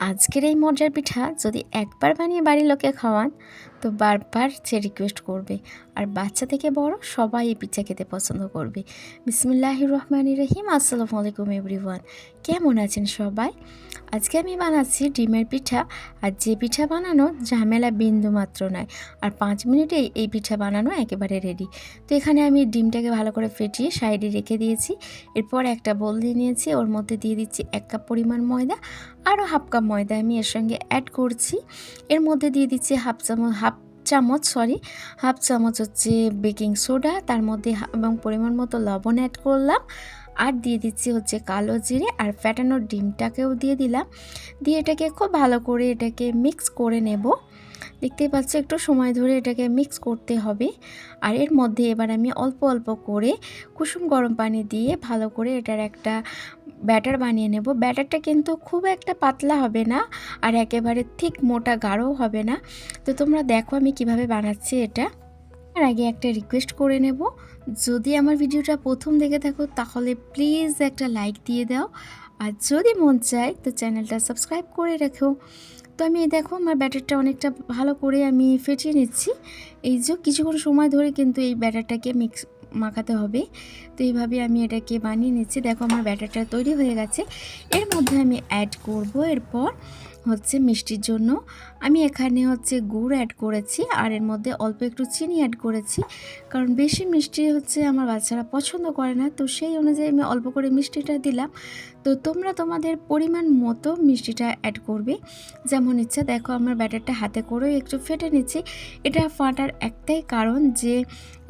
আজকের এই মজার পিঠা যদি একবার বানিয়ে বাড়ির লোকে খাওয়ান তো বারবার সে রিকোয়েস্ট করবে। আর বাচ্চা থেকে বড় সবাই এই পিঠা খেতে পছন্দ করবে। বিসমুল্লাহ রহমান রহিম আসসালামু আলাইকুম এভরিওয়ান কেমন আছেন সবাই? আজকে আমি বানাচ্ছি ডিমের পিঠা। আর যে পিঠা বানানো ঝামেলা বিন্দু মাত্র নয়। আর পাঁচ মিনিটে এই পিঠা বানানো একেবারে রেডি তো এখানে আমি ডিমটাকে ভালো করে ফেটিয়ে সাইডে রেখে দিয়েছি। এরপর একটা বোল দিয়ে নিয়েছি। ওর মধ্যে দিয়ে দিচ্ছি এক কাপ পরিমাণ ময়দা। আরও হাফ কাপ ময়দা আমি এর সঙ্গে অ্যাড করছি। এর মধ্যে দিয়ে দিচ্ছি হাফ চামচ, হাফ চামচ সরি হাফ চামচ হচ্ছে বেকিং সোডা তার মধ্যে এবং পরিমাণ মতো লবণ অ্যাড করলাম। আর দিয়ে দিচ্ছি হচ্ছে কালো জিরে আর ফ্যাটানোর ডিমটাকেও দিয়ে দিলাম। দিয়ে এটাকে খুব ভালো করে এটাকে মিক্স করে নেব। দেখতেই পাচ্ছ, একটু সময় ধরে এটাকে মিক্স করতে হবে। আর এর মধ্যে এবার আমি অল্প অল্প করে কুসুম গরম পানি দিয়ে ভালো করে এটার একটা ব্যাটার বানিয়ে নেব। ব্যাটারটা কিন্তু খুব একটা পাতলা হবে না আর একেবারে ঠিক মোটা গাঢ়ও হবে না। তো তোমরা দেখো আমি কীভাবে বানাচ্ছি এটা। তার আগে একটা রিকোয়েস্ট করে নেব। যদি আমার ভিডিওটা প্রথম দেখে থাকো, তাহলে প্লিজ একটা লাইক দিয়ে দাও। আর যদি মন চায়, তো চ্যানেলটা সাবস্ক্রাইব করে রেখো। তো আমি এই দেখো, আমার ব্যাটারটা অনেকটা ভালো করে আমি ফেটিয়ে নিচ্ছি। এই যে কিছুক্ষণ সময় ধরে কিন্তু এই ব্যাটারটাকে মিক্স মাখাতে হবে। তো এইভাবে আমি এটাকে বানিয়ে নিচ্ছি। দেখো আমার ব্যাটারটা তৈরি হয়ে গেছে। এর মধ্যে আমি অ্যাড করব এরপর হচ্ছে মিষ্টির জন্য। আমি এখানে হচ্ছে গুড় অ্যাড করেছি আর এর মধ্যে অল্প একটু চিনি অ্যাড করেছি। কারণ বেশি মিষ্টি হচ্ছে আমার বাচ্চারা পছন্দ করে না। তো সেই অনুযায়ী আমি অল্প করে মিষ্টিটা দিলাম। তো তোমরা তোমাদের পরিমাণ মতো মিষ্টিটা অ্যাড করবে। যেমন ইচ্ছা দেখো আমার ব্যাটারটা হাতে করেও একটু ফেটে নিচ্ছি। এটা ফাটার একটাই কারণ যে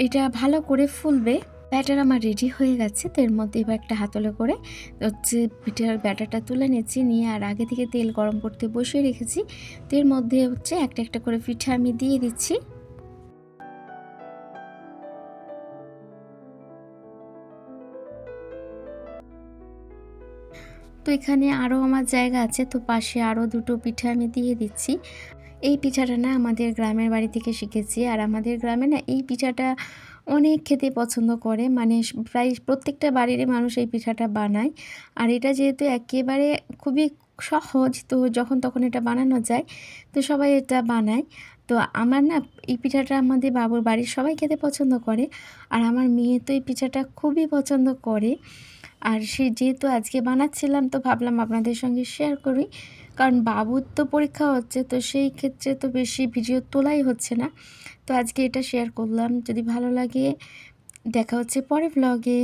এটা ভালো করে ফুলবে। ব্যাটার আমার রেডি হয়ে গেছে, তো এর মধ্যে এবার একটা হাতলে করে হচ্ছে পিঠার ব্যাটারটা তুলে নিচ্ছি, নিয়ে আর আগে থেকে তেল গরম করতে বসিয়ে রেখেছি, তো এর মধ্যে হচ্ছে একটা একটা করে পিঠা আমি দিয়ে দিচ্ছি। তো এখানে আরও আমার জায়গা আছে, তো পাশে আরও দুটো পিঠা আমি দিয়ে দিচ্ছি। এই পিঠাটা না আমাদের গ্রামের বাড়ি থেকে শিখেছি, আর আমাদের গ্রামে না এই পিঠাটা অনেক খেতে পছন্দ করে। মানে প্রায় প্রত্যেকটা বাড়ির মানুষ এই পিঠাটা বানায়। আর এটা যেহেতু একেবারে খুবই সহজ, তো যখন তখন এটা বানানো যায়, তো সবাই এটা বানায়। তো আমার না, এই পিঠাটা আমাদের বাবুর বাড়ির সবাই খেতে পছন্দ করে। আর আমার মেয়ে তো এই পিঠাটা খুবই পছন্দ করে। আর সে যেহেতু আজকে বানাচ্ছিলাম, তো ভাবলাম আপনাদের সঙ্গে শেয়ার করি। কারণ বাবুর তো পরীক্ষা হচ্ছে, তো সেই ক্ষেত্রে তো বেশি ভিডিও তোলাই হচ্ছে না। তো আজকে এটা শেয়ার করলাম। যদি ভালো লাগে, দেখা হচ্ছে পরে ব্লগে